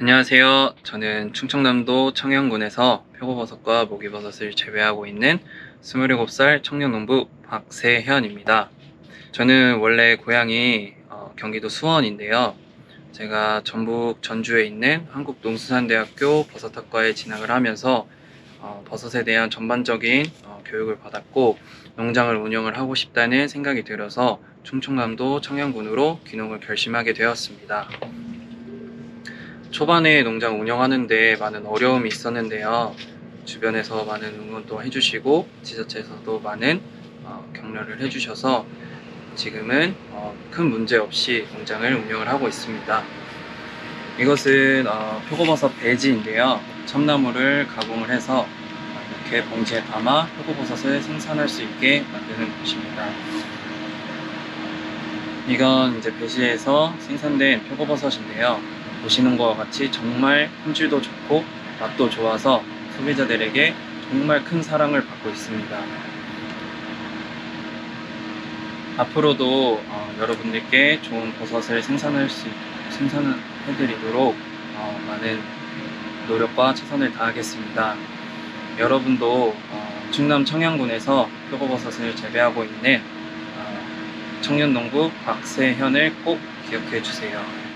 안녕하세요. 저는 충청남도 청양군에서 표고버섯과 모기버섯을 재배하고 있는 27살 청년농부 박세현입니다. 저는 원래 고향이 어, 경기도 수원인데요. 제가 전북 전주에 있는 한국농수산대학교 버섯학과에 진학을 하면서 어, 버섯에 대한 전반적인 어, 교육을 받았고 농장을 운영을 하고 싶다는 생각이 들어서 충청남도 청양군으로 귀농을 결심하게 되었습니다. 초반에 농장 운영하는데 많은 어려움이 있었는데요. 주변에서 많은 응원도 해주시고 지자체에서도 많은 어, 격려를 해주셔서 지금은 어, 큰 문제 없이 농장을 운영을 하고 있습니다. 이것은 어, 표고버섯 배지인데요. 참나무를 가공을 해서 어, 이렇게 봉지에 담아 표고버섯을 생산할 수 있게 만드는 것입니다. 이건 이제 배지에서 생산된 표고버섯인데요. 보시는 것과 같이 정말 품질도 좋고 맛도 좋아서 소비자들에게 정말 큰 사랑을 받고 있습니다. 앞으로도 어, 여러분들께 좋은 버섯을 생산할 수 생산해드리도록 어, 많은 노력과 최선을 다하겠습니다. 여러분도 어, 충남 청양군에서 표고버섯을 재배하고 있는 어, 청년농부 박세현을 꼭 기억해 주세요.